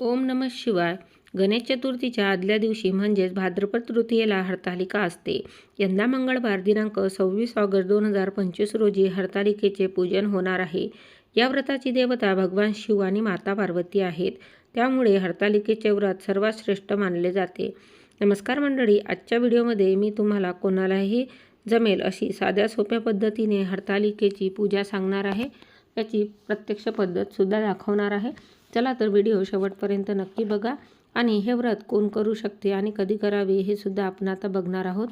ओम नमः शिवाय. गणेश चतुर्थीच्या आदल्या दिवशी म्हणजेच भाद्रपद तृतीयेला हरतालिका असते. यंदा मंगळवार दिनांक सव्वीस ऑगस्ट दोन हजार पंचवीस रोजी हरतालिकेचे पूजन होणार आहे. या व्रताची देवता भगवान शिव आणि माता पार्वती आहेत. त्यामुळे हरतालिकेचे व्रत सर्वात श्रेष्ठ मानले जाते. नमस्कार मंडळी आजच्या व्हिडिओमध्ये मी तुम्हाला कोणालाही जमेल अशी साध्या सोप्या पद्धतीने हरतालिकेची पूजा सांगणार आहे. याची प्रत्यक्ष पद्धतसुद्धा दाखवणार आहे. चला तर व्हिडिओ शेवटपर्यंत नक्की बघा. आणि हे व्रत कोण करू शकते आणि कधी करावे हे सुद्धा आपण आता बघणार आहोत.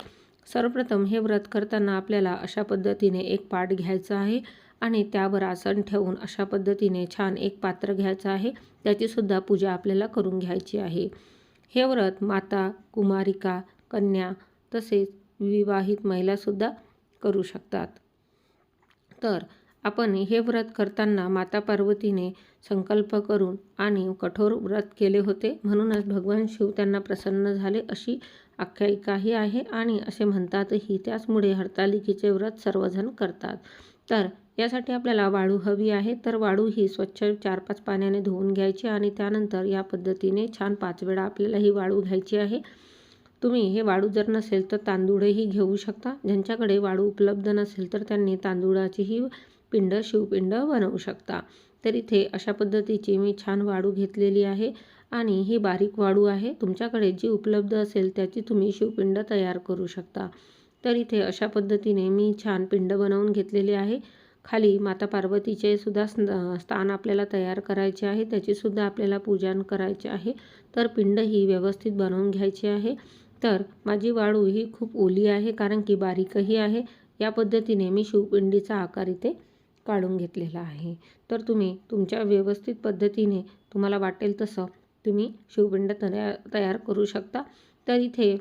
सर्वप्रथम हे व्रत करताना आपल्याला अशा पद्धतीने एक पाट घ्यायचा आहे आणि त्यावर आसन ठेवून अशा पद्धतीने छान एक पात्र घ्यायचं आहे. त्याचीसुद्धा पूजा आपल्याला करून घ्यायची आहे. हे व्रत माता कुमारिका कन्या तसेच विवाहित महिलासुद्धा करू शकतात. तर आपण हे व्रत करताना माता पार्वतीने संकल्प करून आणि कठोर व्रत केले होते. म्हणूनच भगवान शिव त्यांना प्रसन्न झाले अशी आख्यायिकाही आहे आणि असे म्हणतातही त्याचमुळे हरतालिकेचे व्रत सर्वजण करतात. तर यासाठी आपल्याला वाळू हवी आहे. तर वाळू ही स्वच्छ चार पाच पाण्याने धुवून घ्यायची आणि त्यानंतर या पद्धतीने छान पाच वेळा आपल्याला ही वाळू घ्यायची आहे. तुम्ही हे वाळू जर नसेल तर तांदूळही घेऊ शकता. ज्यांच्याकडे वाळू उपलब्ध नसेल तर त्यांनी तांदूळाचीही पिंड शिवपिंड बनवू शकता. तर इथे अशा पद्धतीची मी छान वाळू घेतलेली आहे आणि ही बारीक वाळू आहे. तुमच्याकडे जी उपलब्ध असेल त्याची तुम्ही शिवपिंड तयार करू शकता. तर इथे अशा पद्धतीने मी छान पिंड बनवून घेतलेली आहे. खाली माता पार्वतीचे सुद्धा स्थान आपल्याला तयार करायचे आहे. त्याचीसुद्धा आपल्याला पूजन करायचे आहे. तर पिंड ही व्यवस्थित बनवून घ्यायची आहे. तर माझी वाळू ही खूप ओली आहे कारण की बारीकही आहे. या पद्धतीने मी शिवपिंडीचा आकार इथे काढून घेतलेला आहे. तर तुम्ही तुमच्या व्यवस्थित पद्धतीने तुम्हाला वाटेल तसं तुम्ही शिवपिंड तयार तयार करू शकता. तर इथे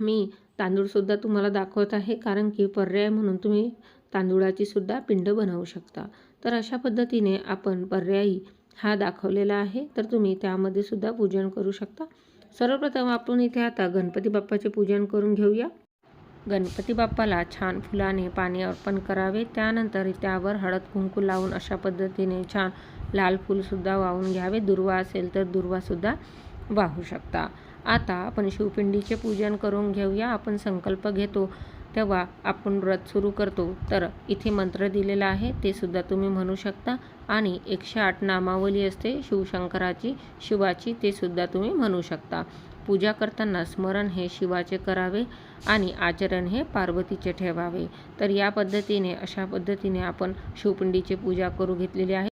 मी तांदूळसुद्धा तुम्हाला दाखवत आहे कारण की पर्याय म्हणून तुम्ही तांदूळाची सुद्धा पिंड बनवू शकता. तर अशा पद्धतीने आपण पर्यायी हा दाखवलेला आहे. तर तुम्ही त्यामध्ये सुद्धा पूजन करू शकता. सर्वप्रथम आपण इथे आता गणपती बाप्पाचे पूजन करून घेऊया. गणपती बाप्पाला छान फुलाने पाणी अर्पण करावे. त्यानंतर त्यावर हळद कुंकू लावून अशा पद्धतीने छान लाल फूलसुद्धा वाहून घ्यावे. दुर्वा असेल तर दुर्वासुद्धा वाहू शकता. आता आपण शिवपिंडीचे पूजन करून घेऊया. आपण संकल्प घेतो. तेव्हा आपण व्रत सुरू करतो. तर इथे मंत्र दिलेला आहे. ते सुद्धा तुम्ही म्हणू शकता. आणि एकशे आठ नामावली असते. शिवशंकराची शिवाची ते सुद्धा तुम्ही म्हणू शकता. पूजा करताना स्मरण हे शिवाचे करावे आणि आचरण हे पार्वतीचे ठेवावे. तर या पद्धतीने अशा पद्धतीने आपण शिवपिंडीची पूजा करू घेतलेली आहे.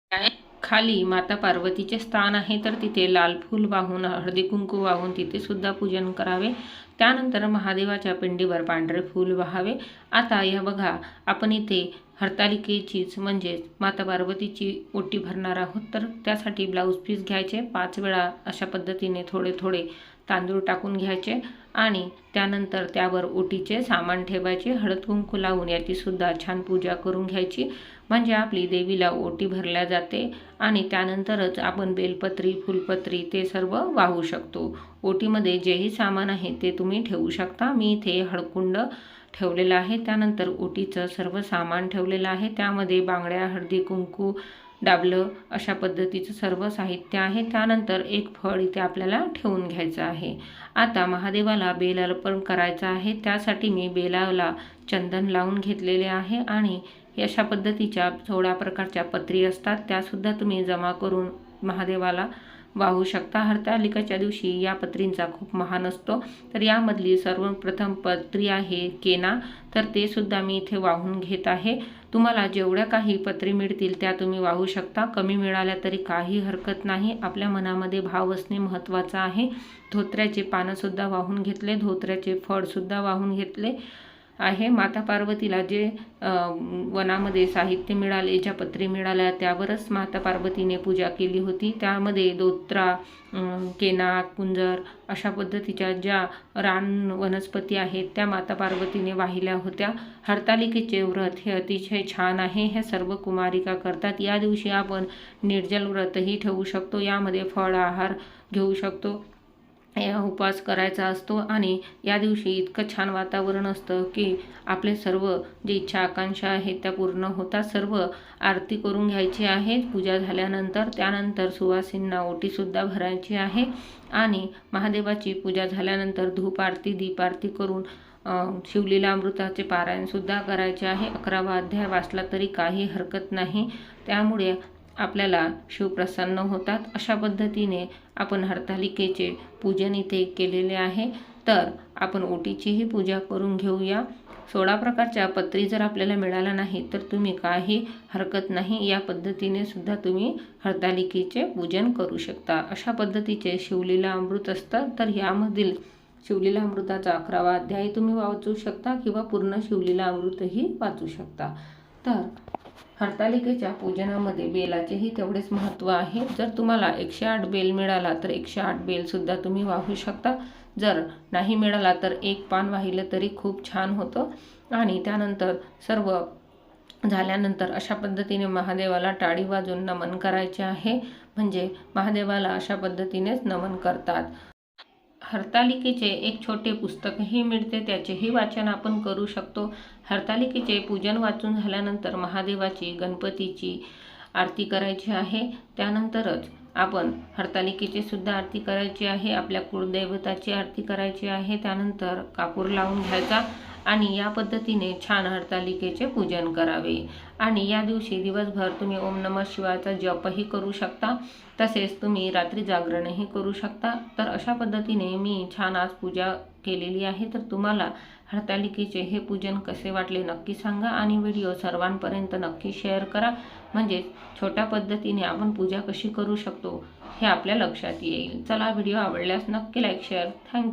खाली माता पार्वतीचे स्थान आहे तर तिथे लाल फूल वाहून हळदी कुंकू वाहून तिथे सुद्धा पूजन करावे. त्यानंतर महादेवाच्या पिंडीवर पांढरे फूल वाहावे. आता या बघा आपण इथे हरतालिकेचीच म्हणजेच माता पार्वतीची ओटी भरणार आहोत तर त्यासाठी ब्लाऊज पीस घ्यायचे. पाच वेळा अशा पद्धतीने थोडे थोडे तांदूळ टाकून घ्यायचे आणि त्यानंतर त्यावर ओटीचे सामान ठेवायचे हळद कुंकू लावून याचीसुद्धा छान पूजा करून घ्यायची. म्हणजे आपली देवीला ओटी भरल्या जाते आणि त्यानंतरच आपण बेलपत्री फुलपत्री ते सर्व वाहू शकतो. ओटीमध्ये जेही सामान आहे ते तुम्ही ठेवू शकता. मी इथे हळकुंड ठेवलेलं आहे. त्यानंतर ओटीचं सर्व सामान ठेवलेलं आहे. त्यामध्ये बांगड्या हळदी कुंकू डाबलं अशा पद्धतीचं सर्व साहित्य आहे. त्यानंतर एक फळ इथे आपल्याला ठेवून घ्यायचं आहे. आता महादेवाला बेल अर्पण करायचं आहे. त्यासाठी मी बेलाला चंदन लावून घेतलेले आहे आणि अशा पद्धतीच्या थोड्या प्रकारच्या पत्री असतात. त्यासुद्धा तुम्ही जमा करून महादेवाला वाहू शकता. हरतालिकाच्या दिवशी या पत्रींचा खूप महान असतो. तर यामधली सर्वप्रथम पत्री आहे केना. तर ते सुद्धा मी इथे वाहून घेत आहे. तुम्हाला जेवढ्या काही पत्री मिळतील त्या तुम्ही वाहू शकता. कमी मिळाल्या तरी काही हरकत नाही. आपल्या मनामध्ये भाव असणे महत्त्वाचं आहे. धोत्र्याचे पानंसुद्धा वाहून घेतले. धोत्र्याचे फळसुद्धा वाहून घेतले. आहे. माता पार्वतीला जे वनामध्ये साहित्य मिळाले ज्या पत्री मिळाल्या त्यावरच माता पार्वतीने पूजा केली होती. त्यामध्ये दोत्रा केना कुंजर अशा पद्धतीच्या ज्या रान वनस्पती आहेत त्या माता पार्वतीने वाहिल्या होत्या. हरतालिकेचे व्रत हे अतिशय छान आहे. हे सर्व कुमारिका करतात. या दिवशी आपण निर्जल व्रतही ठेवू शकतो. यामध्ये फळ आहार घेऊ शकतो. उपवास करायचा असतो आणि या दिवशी इतकं छान वातावरण असतं की आपले सर्व जे इच्छा आकांक्षा आहेत त्या पूर्ण होतात. सर्व आरती करून घ्यायची आहे पूजा झाल्यानंतर त्यानंतर सुवासींना ओटीसुद्धा भरायची आहे आणि महादेवाची पूजा झाल्यानंतर धूप आरती दीप आरती करून शिवलीला अमृताचे पारायणसुद्धा करायचे आहे. अकरावा अध्याय वाचला तरी काही हरकत नाही. त्यामुळे आपल्याला शिवप्रसन्न होतात. अशा पद्धतीने आपण हरतालिकेचे पूजन इथे केलेले आहे. तर आपण ओटीचीही पूजा करून घेऊया. सोळा प्रकारच्या पत्री जर आपल्याला मिळाला नाही तर तुम्ही काही हरकत नाही. या पद्धतीने सुद्धा तुम्ही हरतालिकेचे पूजन करू शकता. अशा पद्धतीचे शिवलीला अमृत असतं. तर यामधील शिवलीला अमृताचा अकरावा अध्याय तुम्ही वाचू शकता किंवा पूर्ण शिवलीला अमृतही वाचू शकता. तर हरतालिकेच्या पूजनामध्ये बेलाचेही तेवढेच महत्त्व आहे. जर तुम्हाला एकशे आठ बेल मिळाला तर एकशे आठ बेलसुद्धा तुम्ही वाहू शकता. जर नाही मिळाला तर एक पान वाहिलं तरी खूप छान होतं. आणि त्यानंतर सर्व झाल्यानंतर अशा पद्धतीने महादेवाला टाळी वाजून नमन करायचे आहे. म्हणजे महादेवाला अशा पद्धतीनेच नमन करतात. हरतालिकेचे एक छोटे पुस्तकही मिळते त्याचेही वाचन आपण करू शकतो. हरतालिकेचे पूजन वाचून झाल्यानंतर महादेवाची गणपतीची आरती करायची आहे. त्यानंतरच आपण हरतालिकेची सुद्धा आरती करायची आहे आपल्या कुळदैवताची आरती करायची आहे. त्यानंतर कापूर लावून घ्यायचा. आणि या पद्धतीने छान हरतालिकेचे पूजन करावे. आणि या दिवशी दिवसभर तुम्ही ओम नम शिवाचा जपही करू शकता. तसेच तुम्ही रात्री जागरणही करू शकता. तर अशा पद्धतीने मी छान आज पूजा केलेली आहे. तर तुम्हाला हरतालिकेचे हे पूजन कसे वाटले नक्की सांगा आणि व्हिडिओ सर्वांपर्यंत नक्की शेअर करा. म्हणजे छोट्या पद्धतीने आपण पूजा कशी करू शकतो हे आपल्या लक्षात येईल. चला व्हिडिओ आवडल्यास नक्की लाईक शेअर. थँक्यू.